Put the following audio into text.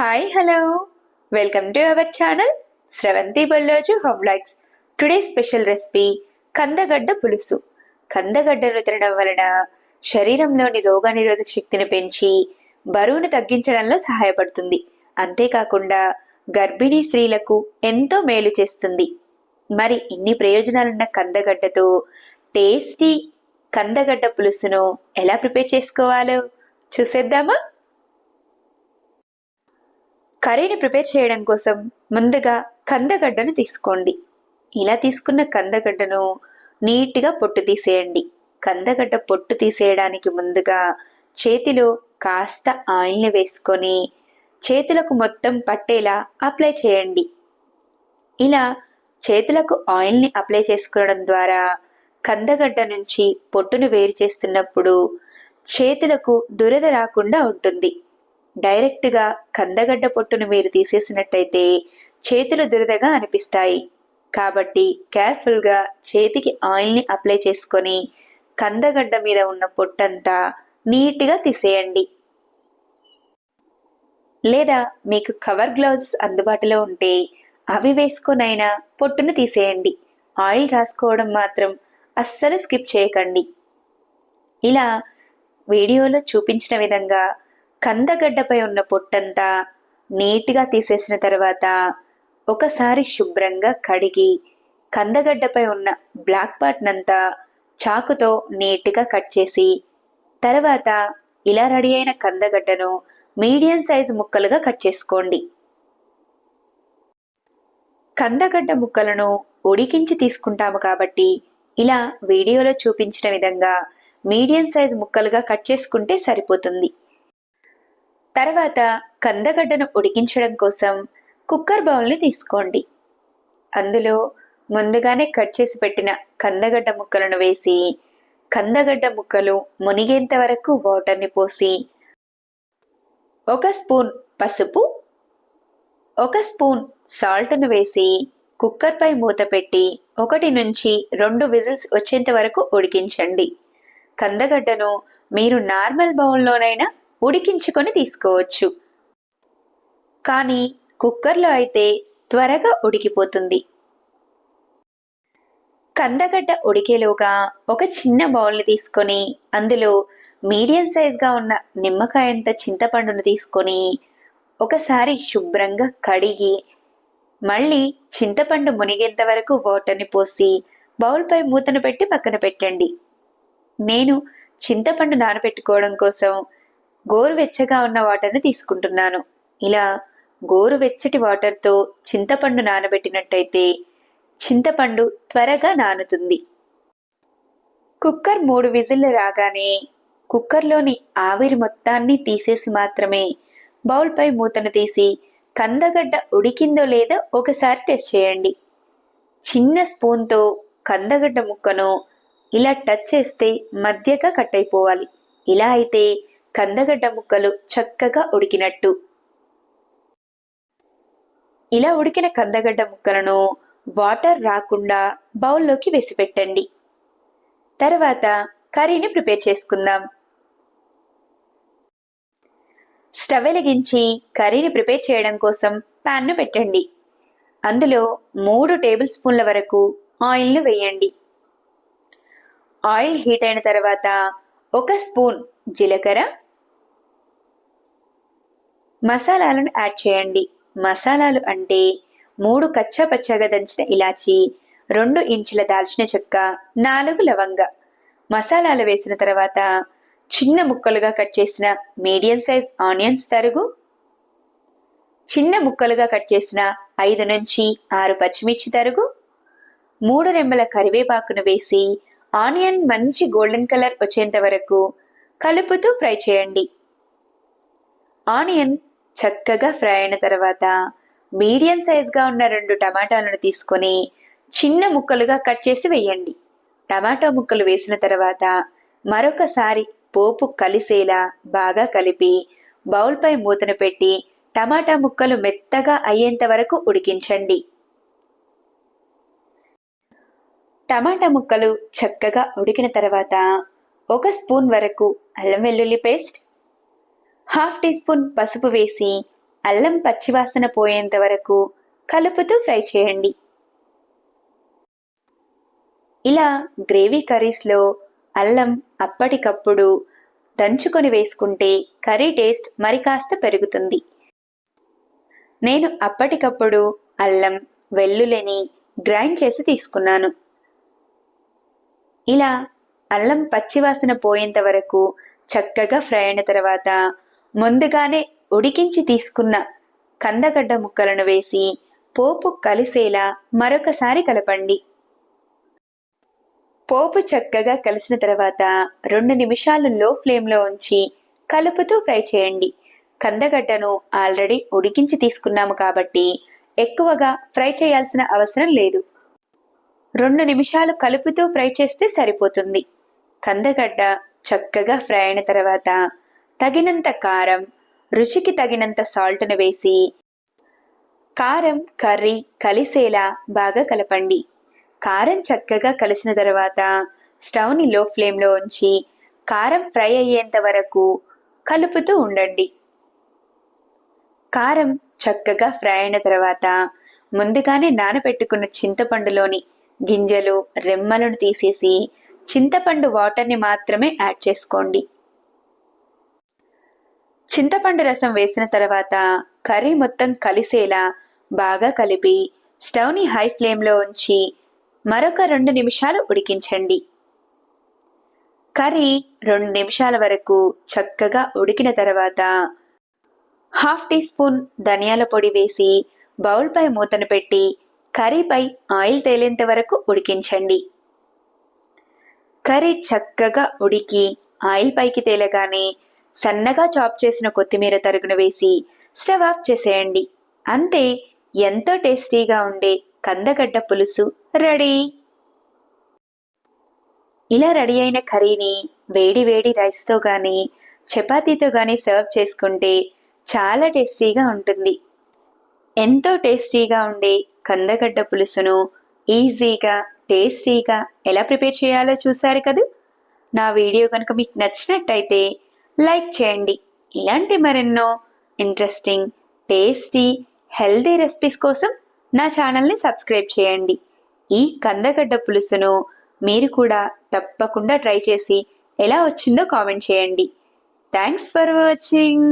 Hi hello welcome to our channel Sravanthi Balloju home logs today special recipe కందగడ్డ పులుసు కందగడ్డను తినడం వలన శరీరంలోని రోగనిరోధక శక్తిని పెంచి బరువును తగ్గించడంలో సహాయపడుతుంది. అంతేకాకుండా గర్భిణీ స్త్రీలకు ఎంతో మేలు చేస్తుంది. మరి ఇన్ని ప్రయోజనాలున్న కందగడ్డతో టేస్టీ కందగడ్డ పులుసును ఎలా ప్రిపేర్ చేసుకోవాలో చూసేద్దామా? కర్రీని ప్రిపేర్ చేయడం కోసం ముందుగా కందగడ్డను తీసుకోండి. ఇలా తీసుకున్న కందగడ్డను నీట్గా పొట్టు తీసేయండి. కందగడ్డ పొట్టు తీసేయడానికి ముందుగా చేతిలో కాస్త ఆయిల్ని వేసుకొని చేతులకు మొత్తం పట్టేలా అప్లై చేయండి. ఇలా చేతులకు ఆయిల్ని అప్లై చేసుకోవడం ద్వారా కందగడ్డ నుంచి పొట్టును వేరు చేస్తున్నప్పుడు చేతులకు దురద రాకుండా ఉంటుంది. డైరెక్ట్గా కందగడ్డ పొట్టును మీరు తీసేసినట్టయితే చేతులు దురదగా అనిపిస్తాయి. కాబట్టి కేర్ఫుల్గా చేతికి ఆయిల్ని అప్లై చేసుకొని కందగడ్డ మీద ఉన్న పొట్టంతా నీట్గా తీసేయండి. లేదా మీకు కవర్ గ్లౌజెస్ అందుబాటులో ఉంటే అవి వేసుకొనైనా పొట్టును తీసేయండి. ఆయిల్ రాసుకోవడం మాత్రం అస్సలు స్కిప్ చేయకండి. ఇలా వీడియోలో చూపించిన విధంగా కందగడ్డపై ఉన్న పొట్టంతా నీట్గా తీసేసిన తర్వాత ఒకసారి శుభ్రంగా కడిగి కందగడ్డపై ఉన్న బ్లాక్ పార్ట్నంతా చాకుతో నీట్గా కట్ చేసి తర్వాత ఇలా రెడీ అయిన కందగడ్డను మీడియం సైజు ముక్కలుగా కట్ చేసుకోండి. కందగడ్డ ముక్కలను ఉడికించి తీసుకుంటాము కాబట్టి ఇలా వీడియోలో చూపించిన విధంగా మీడియం సైజు ముక్కలుగా కట్ చేసుకుంటే సరిపోతుంది. తర్వాత కందగడ్డను ఉడికించడం కోసం కుక్కర్ బౌల్ని తీసుకోండి. అందులో ముందుగానే కట్ చేసి పెట్టిన కందగడ్డ ముక్కలను వేసి కందగడ్డ ముక్కలు మునిగేంత వరకు వాటర్ని పోసి ఒక స్పూన్ పసుపు ఒక స్పూన్ సాల్ట్ను వేసి కుక్కర్పై మూత పెట్టి ఒకటి నుంచి రెండు విజిల్స్ వచ్చేంత వరకు ఉడికించండి. కందగడ్డను మీరు నార్మల్ బౌల్లోనైనా ఉడికించుకొని తీసుకోవచ్చు. కానీ కుక్కర్లో అయితే త్వరగా ఉడికిపోతుంది. కందగడ్డ ఉడికేలోగా ఒక చిన్న బౌల్ని తీసుకొని అందులో మీడియం సైజ్గా ఉన్న నిమ్మకాయంత చింతపండును తీసుకొని ఒకసారి శుభ్రంగా కడిగి మళ్ళీ చింతపండు మునిగేంత వరకు వాటర్ని పోసి బౌల్పై మూతను పెట్టి పక్కన పెట్టండి. నేను చింతపండు నానబెట్టుకోవడం కోసం గోరువెచ్చగా ఉన్న వాటర్ని తీసుకుంటున్నాను. ఇలా గోరువెచ్చటి వాటర్తో చింతపండు నానబెట్టినట్టయితే చింతపండు త్వరగా నానుతుంది. కుక్కర్ మూడు విజిల్లు రాగానే కుక్కర్లోని ఆవిరి మొత్తాన్ని తీసేసి మాత్రమే బౌల్పై మూతను తీసి కందగడ్డ ఉడికిందో లేదో ఒకసారి టెస్ట్ చేయండి. చిన్న స్పూన్తో కందగడ్డ ముక్కను ఇలా టచ్ చేస్తే మధ్యగా కట్ అయిపోవాలి. ఇలా అయితే కందగడ్డ ముక్కలు చక్కగా ఉడికినట్టు. ఇలా ఉడికిన కందగడ్డ ముక్కలను వాటర్ రాకుండా బౌల్లోకి వేసి పెట్టండి. తర్వాత కర్రీని ప్రిపేర్ చేసుకుందాం. స్టవ్ వెలిగించి కర్రీని ప్రిపేర్ చేయడం కోసం ప్యాన్ను పెట్టండి. అందులో మూడు టేబుల్ స్పూన్ల వరకు ఆయిల్ను వేయండి. ఆయిల్ హీట్ అయిన తర్వాత ఒక స్పూన్ జీలకర్ర మసాలాలను యాడ్ చేయండి. మసాలాలు అంటే మూడు కచ్చా పచ్చగా దంచిన ఇలాచి రెండు ఇంచుల దాల్చిన చెక్క నాలుగు లవంగ. మసాలాలు వేసిన తర్వాత చిన్న ముక్కలుగా కట్ చేసిన మీడియం సైజ్ ఆనియన్స్ తరుగు. చిన్న ముక్కలుగా కట్ చేసిన ఐదు నుంచి ఆరు పచ్చిమిర్చి తరుగు. మూడు రెమ్మల కరివేపాకును వేసి ఆనియన్ మంచి గోల్డెన్ కలర్ వచ్చేంత వరకు కలుపుతూ ఫ్రై చేయండి. ఆనియన్ చక్కగా ఫ్రై అయిన తర్వాత మీడియం సైజ్గా ఉన్న రెండు టమాటాలను తీసుకొని చిన్న ముక్కలుగా కట్ చేసి వేయండి. టమాటా ముక్కలు వేసిన తర్వాత మరొకసారి పోపు కలిసేలా బాగా కలిపి బౌల్పై మూతను పెట్టి టమాటా ముక్కలు మెత్తగా అయ్యేంత వరకు ఉడికించండి. టమాటా ముక్కలు చక్కగా ఉడికిన తర్వాత ఒక స్పూన్ వరకు అల్లం వెల్లుల్లి పేస్ట్ హాఫ్ టీ స్పూన్ పసుపు వేసి అల్లం పచ్చివాసన పోయేంత వరకు కలుపుతూ ఫ్రై చేయండి. ఇలా గ్రేవీ కర్రీస్లో అల్లం అప్పటికప్పుడు దంచుకొని వేసుకుంటే కర్రీ టేస్ట్ మరి కాస్త పెరుగుతుంది. నేను అప్పటికప్పుడు అల్లం వెల్లుల్లిని గ్రైండ్ చేసి తీసుకున్నాను. ఇలా అల్లం పచ్చివాసన పోయేంత వరకు చక్కగా ఫ్రై అయిన తర్వాత ముందుగానే ఉడికించి తీసుకున్న కందగడ్డ ముక్కలను వేసి పోపు కలిసేలా మరొకసారి కలపండి. పోపు చక్కగా కలిసిన తర్వాత రెండు నిమిషాలు లో ఫ్లేమ్లో ఉంచి కలుపుతూ ఫ్రై చేయండి. కందగడ్డను ఆల్రెడీ ఉడికించి తీసుకున్నాము కాబట్టి ఎక్కువగా ఫ్రై చేయాల్సిన అవసరం లేదు. రెండు నిమిషాలు కలుపుతూ ఫ్రై చేస్తే సరిపోతుంది. కందగడ్డ చక్కగా ఫ్రై అయిన తర్వాత తగినంత కారం రుచికి తగినంత సాల్ట్ను వేసి కారం కర్రీ కలిసేలా బాగా కలపండి. కారం చక్కగా కలిసిన తర్వాత స్టవ్ని లో ఫ్లేమ్లో ఉంచి కారం ఫ్రై అయ్యేంత వరకు కలుపుతూ ఉండండి. కారం చక్కగా ఫ్రై అయిన తర్వాత ముందుగానే నానబెట్టుకున్న చింతపండులోని గింజలు రెమ్మలను తీసేసి చింతపండు వాటర్ని మాత్రమే యాడ్ చేసుకోండి. చింతపండు రసం వేసిన తర్వాత కర్రీ మొత్తం కలిసేలా బాగా కలిపి స్టవ్ని హై ఫ్లేమ్లో ఉంచి మరొక రెండు నిమిషాలు ఉడికించండి. కర్రీ రెండు నిమిషాల వరకు చక్కగా ఉడికిన తర్వాత హాఫ్ టీ స్పూన్ ధనియాల పొడి వేసి బౌల్పై మూతను పెట్టి కర్రీపై ఆయిల్ తేలేంత వరకు ఉడికించండి. కర్రీ చక్కగా ఉడికి ఆయిల్ పైకి తేలగానే సన్నగా చాప్ చేసిన కొత్తిమీర తరుగును వేసి స్టవ్ ఆఫ్ చేసేయండి. అంతే ఎంతో టేస్టీగా ఉండే కందగడ్డ పులుసు రెడీ. ఇలా రెడీ అయిన కర్రీని వేడి వేడి రైస్తో కానీ చపాతీతో కానీ సర్వ్ చేసుకుంటే చాలా టేస్టీగా ఉంటుంది. ఎంతో టేస్టీగా ఉండే కందగడ్డ పులుసును ఈజీగా టేస్టీగా ఎలా ప్రిపేర్ చేయాలో చూసారు కదూ? నా వీడియో కనుక మీకు నచ్చినట్టయితే లైక్ చేయండి. ఇలాంటి మరెన్నో ఇంట్రెస్టింగ్ టేస్టీ హెల్దీ రెసిపీస్ కోసం నా ఛానల్ని సబ్స్క్రైబ్ చేయండి. ఈ కందగడ్డ పులుసును మీరు కూడా తప్పకుండా ట్రై చేసి ఎలా వచ్చిందో కామెంట్ చేయండి. Thanks for watching.